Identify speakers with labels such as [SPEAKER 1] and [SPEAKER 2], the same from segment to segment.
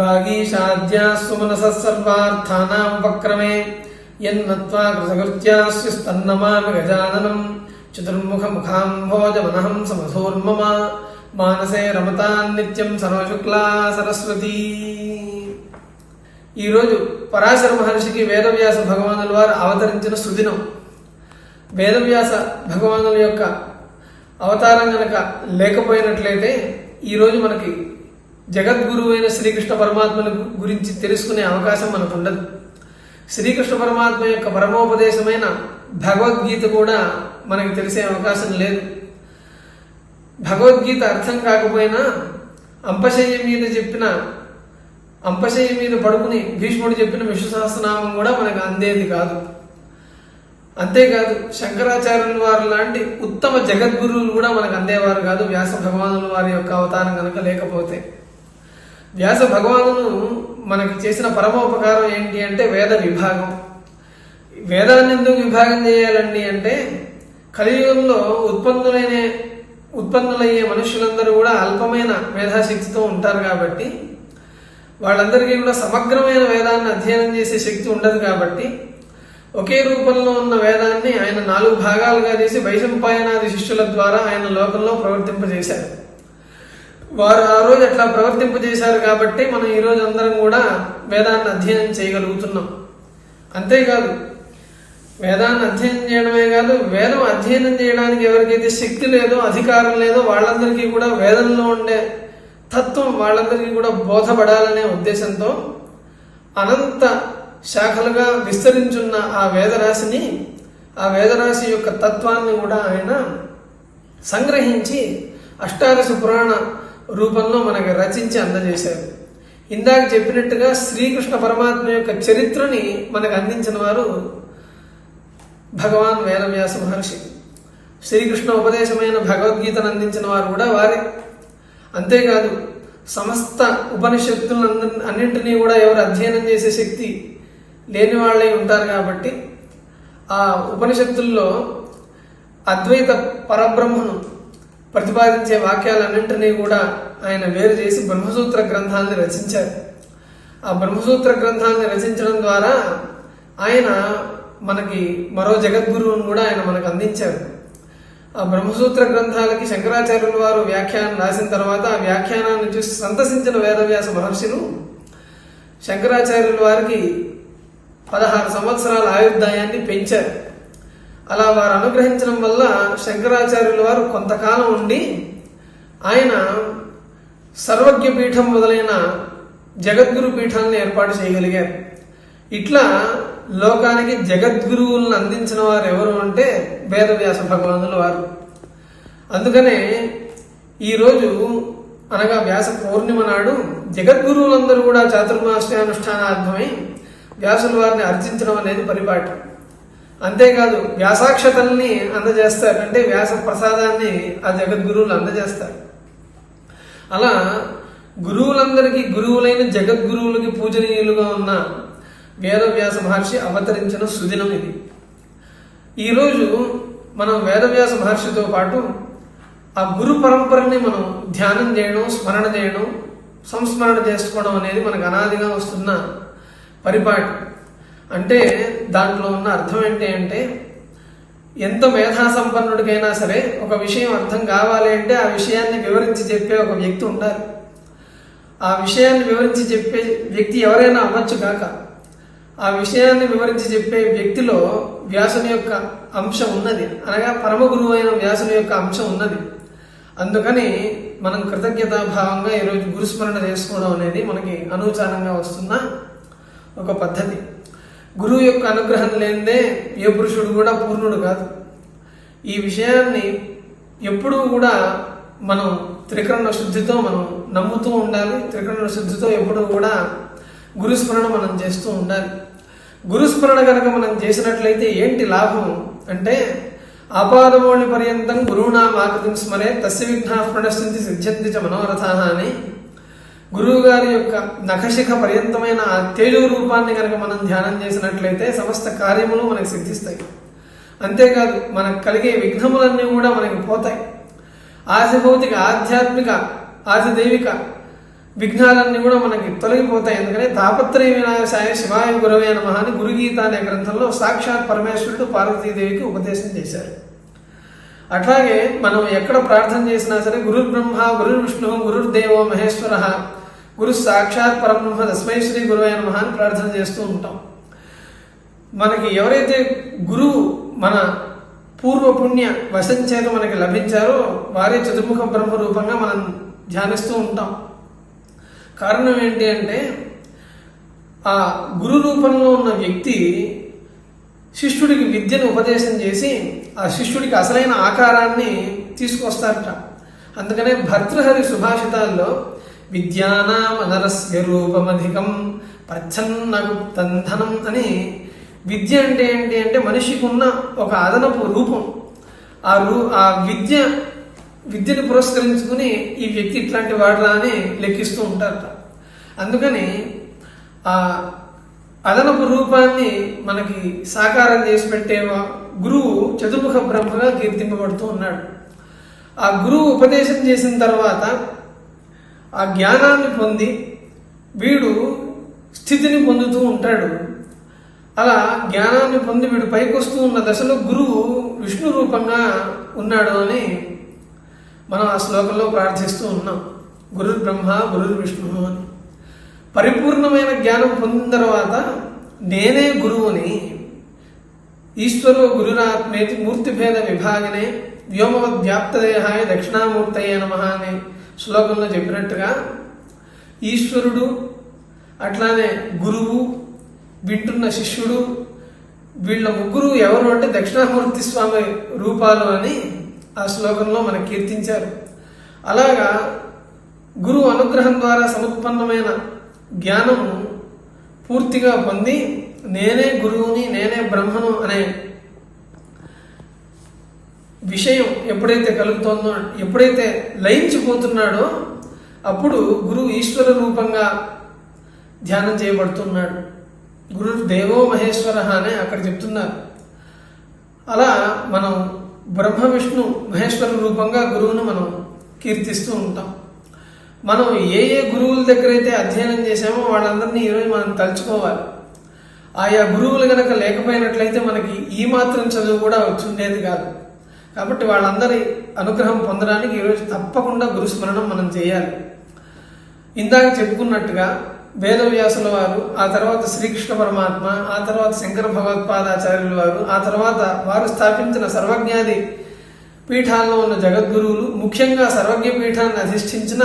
[SPEAKER 1] భాగీషాద్యాసుమనసర్వార్థానాముపక్రమే యన్నత్వా కృతకృత్యాస్యుస్తన్నమామి గజాననం చతుర్ముఖముఖాంభోజమనహం సమధూర్మమ మానసే రమతాన్నిత్యం సర్వశుక్లా సరస్వతి ఈరోజు పరాశర మహర్షికి వేదవ్యాస భగవానుల వారు అవతరించిన సుదినం వేదవ్యాస భగవానుల యొక్క అవతారం గనక లేకపోయినట్లయితే ఈరోజు మనకి అయిన శ్రీకృష్ణ పరమాత్మల గురించి తెలుసుకునే అవకాశం మనకు ఉండదు శ్రీకృష్ణ పరమాత్మ యొక్క పరమోపదేశమైన భగవద్గీత కూడా మనకు తెలిసే అవకాశం లేదు భగవద్గీత అర్థం కాకపోయినా అంపశయ్య మీద చెప్పిన అంపశయ్య మీద పడుకుని భీష్ముడు చెప్పిన విశ్వసహస్రనామం కూడా మనకు అందేది కాదు అంతేకాదు శంకరాచార్యుల వారు లాంటి ఉత్తమ జగద్గురువులు కూడా మనకు అందేవారు కాదు వ్యాస భగవానుల వారి యొక్క అవతారం కనుక లేకపోతే వ్యాస భగవాను మనకి చేసిన పరమ ఉపకారం ఏంటి అంటే వేద విభాగం వేదాన్ని ఎందుకు విభాగం చేయాలండి అంటే కలియుగంలో ఉత్పన్నులైన ఉత్పన్నులయ్యే మనుషులందరూ కూడా అల్పమైన మేధాశక్తితో ఉంటారు కాబట్టి వాళ్ళందరికీ కూడా సమగ్రమైన వేదాన్ని అధ్యయనం చేసే శక్తి ఉండదు కాబట్టి ఒకే రూపంలో ఉన్న వేదాన్ని ఆయన నాలుగు భాగాలుగా చేసి వైశంపాయనాది శిష్యుల ద్వారా ఆయన లోకంలో ప్రవర్తింపజేశారు వారు ఆ రోజు అట్లా ప్రవర్తింపజేశారు కాబట్టి మనం ఈ రోజు అందరం కూడా వేదాన్ని అధ్యయనం చేయగలుగుతున్నాం అంతేకాదు వేదాన్ని అధ్యయనం చేయడమే కాదు వేదం అధ్యయనం చేయడానికి ఎవరికైతే శక్తి లేదో అధికారం లేదో వాళ్ళందరికీ కూడా వేదంలో ఉండే తత్వం వాళ్ళందరికీ కూడా బోధపడాలనే ఉద్దేశంతో అనంత శాఖలుగా విస్తరించున్న ఆ వేదరాశిని ఆ వేదరాశి యొక్క తత్వాన్ని కూడా ఆయన సంగ్రహించి అష్టాదశ పురాణ రూపంలో మనకు రచించి అందజేశారు ఇందాక చెప్పినట్టుగా శ్రీకృష్ణ పరమాత్మ యొక్క చరిత్రని మనకు అందించిన వారు భగవాన్ వేదవ్యాస మహర్షి శ్రీకృష్ణ ఉపదేశమైన భగవద్గీతను అందించిన వారు కూడా వారి అంతేకాదు సమస్త ఉపనిషత్తులను అన్నింటినీ కూడా ఎవరు అధ్యయనం చేసే శక్తి లేని వాళ్ళే ఉంటారు కాబట్టి ఆ ఉపనిషత్తుల్లో అద్వైత పరబ్రహ్మను ప్రతిపాదించే వాక్యాలన్నింటినీ కూడా ఆయన వేరు చేసి బ్రహ్మసూత్ర గ్రంథాలని రచించారు ఆ బ్రహ్మసూత్ర గ్రంథాలని రచించడం ద్వారా ఆయన మనకి మరో జగద్గురువును కూడా ఆయన మనకు అందించారు ఆ బ్రహ్మసూత్ర గ్రంథాలకి శంకరాచార్యుల వారు వ్యాఖ్యానం రాసిన తర్వాత ఆ వ్యాఖ్యానాన్ని చూసి సంతసించిన వేదవ్యాస మహర్షిను శంకరాచార్యుల వారికి పదహారు సంవత్సరాల ఆయుర్దాయాన్ని పెంచారు అలా వారు అనుగ్రహించడం వల్ల శంకరాచార్యుల వారు కొంతకాలం ఉండి ఆయన సర్వజ్ఞ పీఠం మొదలైన జగద్గురు పీఠాలను ఏర్పాటు చేయగలిగారు ఇట్లా లోకానికి జగద్గురువులను అందించిన వారు ఎవరు అంటే వేదవ్యాస భగవానుల వారు అందుకనే ఈరోజు అనగా వ్యాస పౌర్ణిమ నాడు జగద్గురువులందరూ కూడా చాతుర్మాస్య అనుష్ఠానార్థమై వ్యాసుల వారిని అర్చించడం అనేది పరిపాటి అంతేకాదు వ్యాసాక్షతల్ని అందజేస్తారు అంటే వ్యాస ప్రసాదాన్ని ఆ జగద్గురువులు అందజేస్తారు అలా గురువులందరికీ గురువులైన జగద్గురువులకి పూజనీయులుగా ఉన్న వేదవ్యాస మహర్షి అవతరించిన సుదినం ఇది ఈరోజు మనం వేదవ్యాస మహర్షితో పాటు ఆ గురు పరంపరని మనం ధ్యానం చేయడం స్మరణ చేయడం సంస్మరణ చేసుకోవడం అనేది మనకు అనాదిగా వస్తున్న పరిపాటి అంటే దాంట్లో ఉన్న అర్థం ఏంటి అంటే ఎంత మేధా సంపన్నుడికైనా సరే ఒక విషయం అర్థం కావాలి అంటే ఆ విషయాన్ని వివరించి చెప్పే ఒక వ్యక్తి ఉండాలి ఆ విషయాన్ని వివరించి చెప్పే వ్యక్తి ఎవరైనా అవ్వచ్చు కాక ఆ విషయాన్ని వివరించి చెప్పే వ్యక్తిలో వ్యాసుని యొక్క అంశం ఉన్నది అనగా పరమ గురువు అయిన వ్యాసుని యొక్క అంశం ఉన్నది అందుకని మనం కృతజ్ఞతాభావంగా ఈరోజు గురుస్మరణ చేసుకోవడం అనేది మనకి అనూచారంగా వస్తున్న ఒక పద్ధతి గురువు యొక్క అనుగ్రహం లేనిదే ఏ పురుషుడు కూడా పూర్ణుడు కాదు ఈ విషయాన్ని ఎప్పుడూ కూడా మనం త్రికరణ శుద్ధితో మనం నమ్ముతూ ఉండాలి త్రికరణ శుద్ధితో ఎప్పుడూ కూడా గురుస్మరణ మనం చేస్తూ ఉండాలి గురుస్మరణ కనుక మనం చేసినట్లయితే ఏంటి లాభం అంటే ఆపాదమౌళి పర్యంతం గురువునామాకృతిం స్మరే తస్య విఘ్నా ప్రణశ్యంతి సిద్ధ్యంతి చ మనోరథాన్ని అని గురువు గారి యొక్క నఖశిఖ పర్యంతమైన ఆ తేజు రూపాన్ని కనుక మనం ధ్యానం చేసినట్లయితే సమస్త కార్యములు మనకు సిద్ధిస్తాయి అంతేకాదు మనకు కలిగే విఘ్నములన్నీ కూడా మనకి పోతాయి భౌతిక ఆధ్యాత్మిక దైవిక విఘ్నాలన్నీ కూడా మనకి తొలగిపోతాయి ఎందుకంటే తాపత్రయ వినాశాయ శివాయ గురవే నమ అని గురుగీత అనే గ్రంథంలో సాక్షాత్ పరమేశ్వరుడు పార్వతీదేవికి ఉపదేశం చేశారు అట్లాగే మనం ఎక్కడ ప్రార్థన చేసినా సరే గురుర్బ్రహ్మ గురుర్విష్ణు గురుర్దేవో మహేశ్వర గురు సాక్షాత్ పరబ్రహ్మ తస్మై శ్రీ గురు అయిన మహాన్ ప్రార్థన చేస్తూ ఉంటాం మనకి ఎవరైతే గురువు మన పూర్వపుణ్య పుణ్య వశం చేత మనకి లభించారో వారే చతుర్ముఖ బ్రహ్మ రూపంగా మనం ధ్యానిస్తూ ఉంటాం కారణం ఏంటి అంటే ఆ గురు రూపంలో ఉన్న వ్యక్తి శిష్యుడికి విద్యను ఉపదేశం చేసి ఆ శిష్యుడికి అసలైన ఆకారాన్ని తీసుకొస్తారట అందుకనే భర్తృహరి సుభాషితాల్లో విద్యానామనరస్య రూపమధికం ప్రచ్ఛన్న గుప్తంధనం అని విద్య అంటే ఏంటి అంటే మనిషికి ఉన్న ఒక అదనపు రూపం ఆ రూ ఆ విద్య విద్యను పురస్కరించుకుని ఈ వ్యక్తి ఇట్లాంటి వాడరా అని లెక్కిస్తూ ఉంటారట అందుకని ఆ అదనపు రూపాన్ని మనకి సాకారం చేసి పెట్టే గురువు చతుర్ముఖ బ్రహ్మగా కీర్తింపబడుతూ ఉన్నాడు ఆ గురువు ఉపదేశం చేసిన తర్వాత ఆ జ్ఞానాన్ని పొంది వీడు స్థితిని పొందుతూ ఉంటాడు అలా జ్ఞానాన్ని పొంది వీడు పైకొస్తూ ఉన్న దశలో గురువు విష్ణు రూపంగా ఉన్నాడు అని మనం ఆ శ్లోకంలో ప్రార్థిస్తూ ఉన్నాం గురు బ్రహ్మ గురు విష్ణు అని పరిపూర్ణమైన జ్ఞానం పొందిన తర్వాత నేనే గురువుని ఈశ్వరో గురురాత్మేతి మూర్తిభేద విభాగనే వ్యోమవద్వ్యాప్తదేహాయ దక్షిణామూర్తయే నమ అనే శ్లోకంలో చెప్పినట్టుగా ఈశ్వరుడు అట్లానే గురువు వింటున్న శిష్యుడు వీళ్ళ ముగ్గురు ఎవరు అంటే దక్షిణామూర్తి స్వామి రూపాలు అని ఆ శ్లోకంలో మనకు కీర్తించారు అలాగా గురువు అనుగ్రహం ద్వారా సముత్పన్నమైన జ్ఞానము పూర్తిగా పొంది నేనే గురువుని నేనే బ్రహ్మను అనే విషయం ఎప్పుడైతే కలుగుతుందో ఎప్పుడైతే లయించిపోతున్నాడో అప్పుడు గురువు ఈశ్వర రూపంగా ధ్యానం చేయబడుతున్నాడు గురు దేవో మహేశ్వర అనే అక్కడ చెప్తున్నారు అలా మనం బ్రహ్మ విష్ణు మహేశ్వర రూపంగా గురువును మనం కీర్తిస్తూ ఉంటాం మనం ఏ ఏ గురువుల దగ్గర అయితే అధ్యయనం చేశామో వాళ్ళందరినీ ఈరోజు మనం తలుచుకోవాలి ఆయా గురువులు గనక లేకపోయినట్లయితే మనకి ఈ మాత్రం చదువు కూడా వచ్చి ఉండేది కాదు కాబట్టి వాళ్ళందరి అనుగ్రహం పొందడానికి ఈరోజు తప్పకుండా గురుస్మరణం మనం చేయాలి ఇందాక చెప్పుకున్నట్టుగా వేదవ్యాసుల వారు ఆ తర్వాత శ్రీకృష్ణ పరమాత్మ ఆ తర్వాత శంకర భగవత్పాదాచార్యుల వారు ఆ తర్వాత వారు స్థాపించిన సర్వజ్ఞాది పీఠాల్లో ఉన్న జగద్గురువులు ముఖ్యంగా సర్వజ్ఞ పీఠాన్ని అధిష్ఠించిన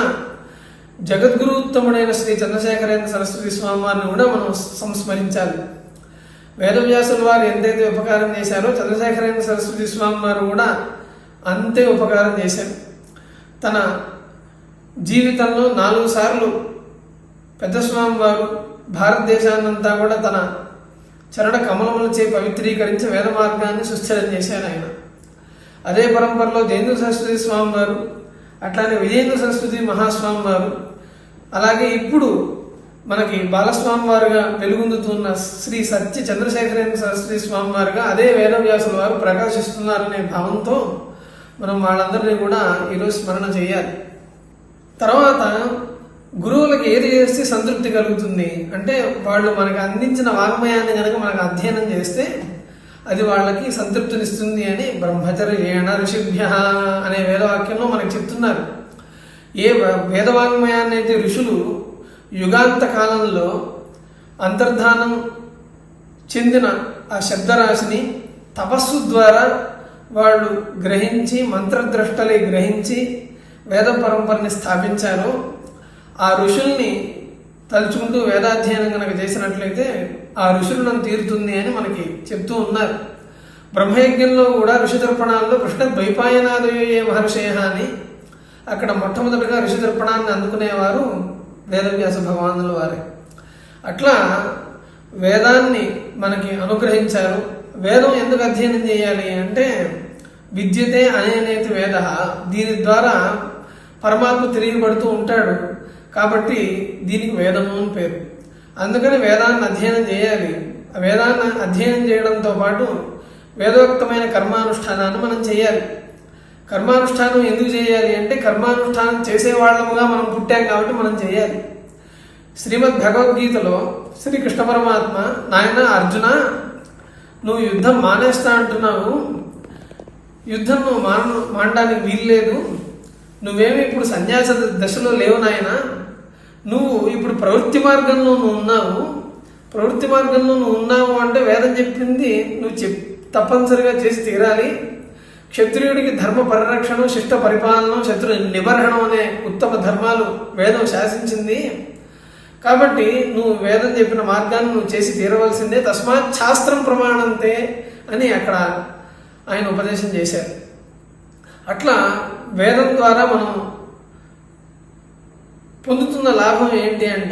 [SPEAKER 1] జగద్గురు ఉత్తముడైన శ్రీ చంద్రశేఖరేంద్ర సరస్వతి స్వామి వారిని కూడా మనం సంస్మరించాలి వేదవ్యాసుల వారు ఎంతైతే ఉపకారం చేశారో చంద్రశేఖరైన సరస్వతి స్వామి వారు కూడా అంతే ఉపకారం చేశారు తన జీవితంలో నాలుగు సార్లు స్వామి వారు భారతదేశాన్నంతా కూడా తన చరణ కమలములచే పవిత్రీకరించి వేద మార్గాన్ని సుస్థిరం చేశారు ఆయన అదే పరంపరలో జయేంద్ర సరస్వతి స్వామి వారు అట్లానే విజయేంద్ర సరస్వతి మహాస్వామి వారు అలాగే ఇప్పుడు మనకి బాలస్వామి వారుగా వెలుగొందుతున్న శ్రీ సత్య చంద్రశేఖరేంద్ర సరస్వతి స్వామి వారుగా అదే వేదవ్యాసుల వారు ప్రకాశిస్తున్నారనే భావంతో మనం వాళ్ళందరినీ కూడా ఈరోజు స్మరణ చేయాలి తర్వాత గురువులకు ఏది చేస్తే సంతృప్తి కలుగుతుంది అంటే వాళ్ళు మనకు అందించిన వాగ్మయాన్ని కనుక మనకు అధ్యయనం చేస్తే అది వాళ్ళకి సంతృప్తినిస్తుంది అని బ్రహ్మచర్యేణ ఋషిభ్య అనే వేదవాక్యంలో మనకు చెప్తున్నారు ఏ వేదవాగ్మయాన్ని అయితే ఋషులు యుగాంత కాలంలో అంతర్ధానం చెందిన ఆ శబ్దరాశిని తపస్సు ద్వారా వాళ్ళు గ్రహించి మంత్రద్రష్టలి గ్రహించి వేద పరంపరని స్థాపించారు ఆ ఋషుల్ని తలుచుకుంటూ వేదాధ్యయనం కనుక చేసినట్లయితే ఆ ఋషులను తీరుతుంది అని మనకి చెప్తూ ఉన్నారు బ్రహ్మయజ్ఞంలో కూడా ఋషిదర్పణాల్లో కృష్ణ ద్వైపాయనాదయోయే మహర్షయ అని అక్కడ మొట్టమొదటిగా దర్పణాన్ని అందుకునేవారు వేదవ్యాస భగవానుల వారే అట్లా వేదాన్ని మనకి అనుగ్రహించారు వేదం ఎందుకు అధ్యయనం చేయాలి అంటే విద్యతే అనేనేతి వేద దీని ద్వారా పరమాత్మ తెలియబడుతూ ఉంటాడు కాబట్టి దీనికి వేదము అని పేరు అందుకని వేదాన్ని అధ్యయనం చేయాలి వేదాన్ని అధ్యయనం చేయడంతో పాటు వేదోక్తమైన కర్మానుష్ఠానాన్ని మనం చేయాలి కర్మానుష్ఠానం ఎందుకు చేయాలి అంటే కర్మానుష్ఠానం చేసేవాళ్ళముగా మనం పుట్టాం కాబట్టి మనం చేయాలి శ్రీమద్ భగవద్గీతలో శ్రీకృష్ణ పరమాత్మ నాయన అర్జున నువ్వు యుద్ధం మానేస్తా అంటున్నావు యుద్ధం నువ్వు మాన మానడానికి వీల్లేదు నువ్వేమి ఇప్పుడు సన్యాస దశలో లేవు నాయన నువ్వు ఇప్పుడు ప్రవృత్తి మార్గంలో నువ్వు ఉన్నావు ప్రవృత్తి మార్గంలో నువ్వు ఉన్నావు అంటే వేదం చెప్పింది నువ్వు చెప్ తప్పనిసరిగా చేసి తీరాలి క్షత్రియుడికి ధర్మ పరిరక్షణం శిష్ట పరిపాలనం శత్రు నిబర్హణం అనే ఉత్తమ ధర్మాలు వేదం శాసించింది కాబట్టి నువ్వు వేదం చెప్పిన మార్గాన్ని నువ్వు చేసి తీరవలసిందే తస్మాత్ శాస్త్రం ప్రమాణంతే అని అక్కడ ఆయన ఉపదేశం చేశారు అట్లా వేదం ద్వారా మనం పొందుతున్న లాభం ఏంటి అంటే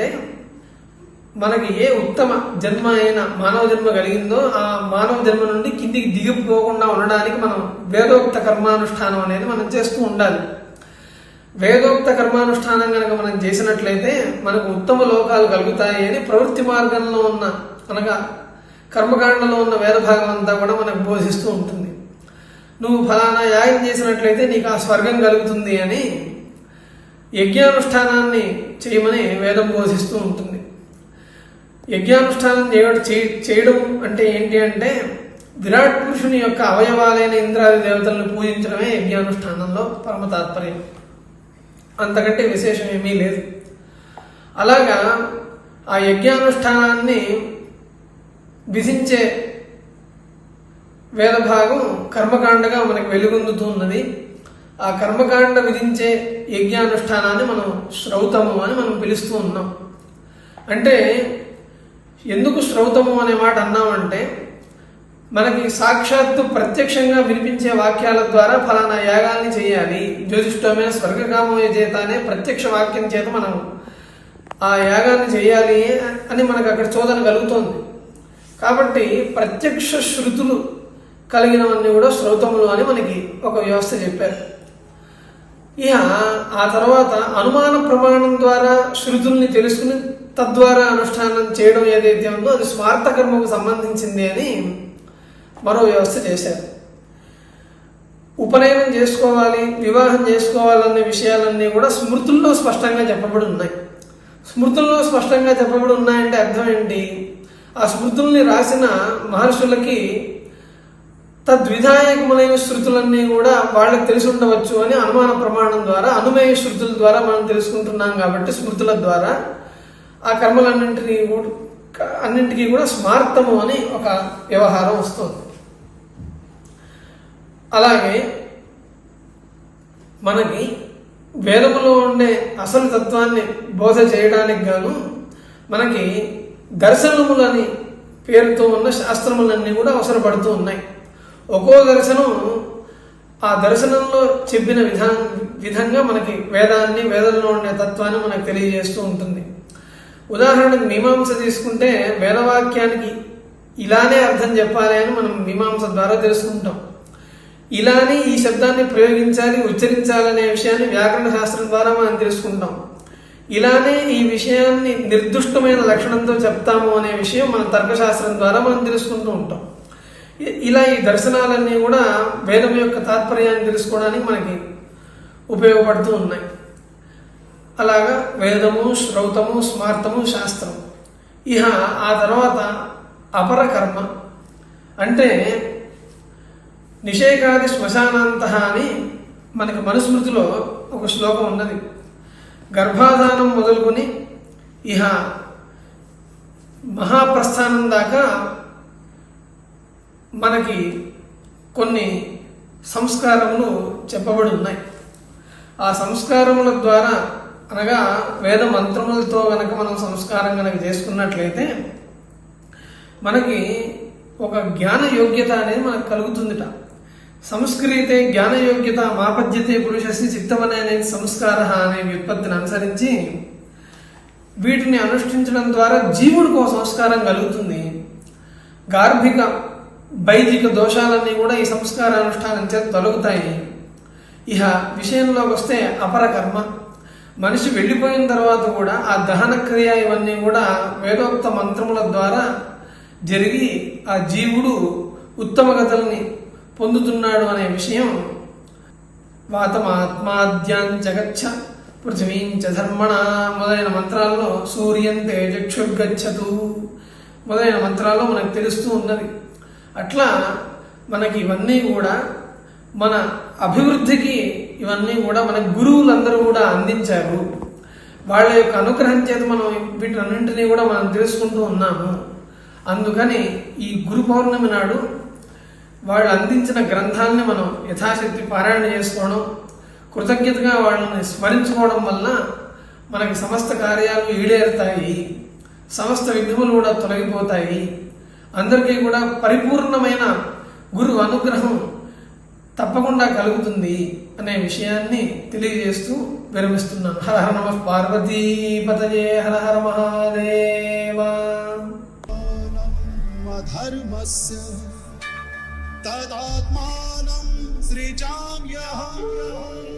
[SPEAKER 1] మనకి ఏ ఉత్తమ జన్మ అయిన మానవ జన్మ కలిగిందో ఆ మానవ జన్మ నుండి కిందికి దిగిపోకుండా ఉండడానికి మనం వేదోక్త కర్మానుష్ఠానం అనేది మనం చేస్తూ ఉండాలి వేదోక్త కర్మానుష్ఠానం కనుక మనం చేసినట్లయితే మనకు ఉత్తమ లోకాలు కలుగుతాయి అని ప్రవృత్తి మార్గంలో ఉన్న అనగా కర్మకాండంలో ఉన్న వేద భాగం అంతా కూడా మనకు బోధిస్తూ ఉంటుంది నువ్వు ఫలానా యాగం చేసినట్లయితే నీకు ఆ స్వర్గం కలుగుతుంది అని యజ్ఞానుష్ఠానాన్ని చేయమని వేదం బోధిస్తూ ఉంటుంది యజ్ఞానుష్ఠానం చేయడం చేయడం అంటే ఏంటి అంటే విరాట్ పురుషుని యొక్క అవయవాలైన ఇంద్రాది దేవతలను పూజించడమే యజ్ఞానుష్ఠానంలో పరమ తాత్పర్యం అంతకంటే విశేషం ఏమీ లేదు అలాగా ఆ యజ్ఞానుష్ఠానాన్ని విధించే వేదభాగం కర్మకాండగా మనకు వెలుగొందుతున్నది ఆ కర్మకాండ విధించే యజ్ఞానుష్ఠానాన్ని మనం శ్రౌతము అని మనం పిలుస్తూ ఉన్నాం అంటే ఎందుకు శ్రౌతము అనే మాట అన్నామంటే మనకి సాక్షాత్తు ప్రత్యక్షంగా వినిపించే వాక్యాల ద్వారా ఫలానా యాగాల్ని చేయాలి జ్యోతిష్టమైన స్వర్గకామోయ చేత అనే ప్రత్యక్ష వాక్యం చేత మనం ఆ యాగాన్ని చేయాలి అని మనకు అక్కడ చోదన కలుగుతోంది కాబట్టి ప్రత్యక్ష శృతులు కలిగినవన్నీ కూడా శ్రౌతములు అని మనకి ఒక వ్యవస్థ చెప్పారు ఇక ఆ తర్వాత అనుమాన ప్రమాణం ద్వారా శృతుల్ని తెలుసుకుని తద్వారా అనుష్ఠానం చేయడం ఏదైతే ఉందో అది స్వార్థ కర్మకు సంబంధించింది అని మరో వ్యవస్థ చేశారు ఉపనయనం చేసుకోవాలి వివాహం చేసుకోవాలనే విషయాలన్నీ కూడా స్మృతుల్లో స్పష్టంగా చెప్పబడి ఉన్నాయి స్మృతుల్లో స్పష్టంగా చెప్పబడి ఉన్నాయంటే అర్థం ఏంటి ఆ స్మృతుల్ని రాసిన మహర్షులకి తద్విధాయకములైన శృతులన్నీ కూడా వాళ్ళకి తెలిసి ఉండవచ్చు అని అనుమాన ప్రమాణం ద్వారా అనుమేయ శృతుల ద్వారా మనం తెలుసుకుంటున్నాం కాబట్టి స్మృతుల ద్వారా ఆ కర్మలన్నింటినీ అన్నింటికీ కూడా స్మార్థము అని ఒక వ్యవహారం వస్తుంది అలాగే మనకి వేదములో ఉండే అసలు తత్వాన్ని బోధ చేయడానికి గాను మనకి దర్శనములని పేరుతో ఉన్న శాస్త్రములన్నీ కూడా అవసరపడుతూ ఉన్నాయి ఒక్కో దర్శనం ఆ దర్శనంలో చెప్పిన విధా విధంగా మనకి వేదాన్ని వేదంలో ఉండే తత్వాన్ని మనకు తెలియజేస్తూ ఉంటుంది ఉదాహరణకు మీమాంస తీసుకుంటే వేదవాక్యానికి ఇలానే అర్థం చెప్పాలి అని మనం మీమాంస ద్వారా తెలుసుకుంటాం ఇలానే ఈ శబ్దాన్ని ప్రయోగించాలి ఉచ్చరించాలనే విషయాన్ని వ్యాకరణ శాస్త్రం ద్వారా మనం తెలుసుకుంటాం ఇలానే ఈ విషయాన్ని నిర్దిష్టమైన లక్షణంతో చెప్తాము అనే విషయం మన తర్కశాస్త్రం ద్వారా మనం తెలుసుకుంటూ ఉంటాం ఇలా ఈ దర్శనాలన్నీ కూడా వేదం యొక్క తాత్పర్యాన్ని తెలుసుకోవడానికి మనకి ఉపయోగపడుతూ ఉన్నాయి అలాగా వేదము శ్రౌతము స్మార్తము శాస్త్రం ఇహ ఆ తర్వాత అపర కర్మ అంటే నిషేకాది శ్మశానాంత అని మనకి మనుస్మృతిలో ఒక శ్లోకం ఉన్నది గర్భాధానం మొదలుకొని ఇహ మహాప్రస్థానం దాకా మనకి కొన్ని సంస్కారములు చెప్పబడి ఉన్నాయి ఆ సంస్కారముల ద్వారా అనగా వేద మంత్రములతో కనుక మనం సంస్కారం కనుక చేసుకున్నట్లయితే మనకి ఒక జ్ఞాన యోగ్యత అనేది మనకు కలుగుతుందిట సంస్కృతే జ్ఞాన యోగ్యత మాపద్యతే పురుషస్య చిత్తమనే అనేది సంస్కార అనే వ్యుత్పత్తిని అనుసరించి వీటిని అనుష్ఠించడం ద్వారా జీవుడికి ఒక సంస్కారం కలుగుతుంది గార్భిక బైదిక దోషాలన్నీ కూడా ఈ సంస్కార అనుష్ఠానం చేత తొలగుతాయి ఇహ విషయంలోకి వస్తే అపర కర్మ మనిషి వెళ్ళిపోయిన తర్వాత కూడా ఆ దహన క్రియ ఇవన్నీ కూడా వేదోక్త మంత్రముల ద్వారా జరిగి ఆ జీవుడు ఉత్తమ గతల్ని పొందుతున్నాడు అనే విషయం వాతమాత్మాద్యాన్ జగచ్చ పృథివీంచ ధర్మణ మొదలైన మంత్రాల్లో సూర్యం తేజక్షుగచ్చదు మొదలైన మంత్రాల్లో మనకు తెలుస్తూ ఉన్నది అట్లా మనకి ఇవన్నీ కూడా మన అభివృద్ధికి ఇవన్నీ కూడా మన గురువులందరూ కూడా అందించారు వాళ్ళ యొక్క అనుగ్రహం చేత మనం వీటన్నింటినీ కూడా మనం తెలుసుకుంటూ ఉన్నాము అందుకని ఈ గురు పౌర్ణమి నాడు వాళ్ళు అందించిన గ్రంథాలని మనం యథాశక్తి పారాయణ చేసుకోవడం కృతజ్ఞతగా వాళ్ళని స్మరించుకోవడం వల్ల మనకి సమస్త కార్యాలు ఈడేరుతాయి సమస్త విఘ్నములు కూడా తొలగిపోతాయి అందరికీ కూడా పరిపూర్ణమైన గురు అనుగ్రహం తప్పకుండా కలుగుతుంది అనే విషయాన్ని తెలియజేస్తూ విరమిస్తున్నాను హర హర నమ పార్వతీపతయే హర హర మహాదేవా धर्मस्य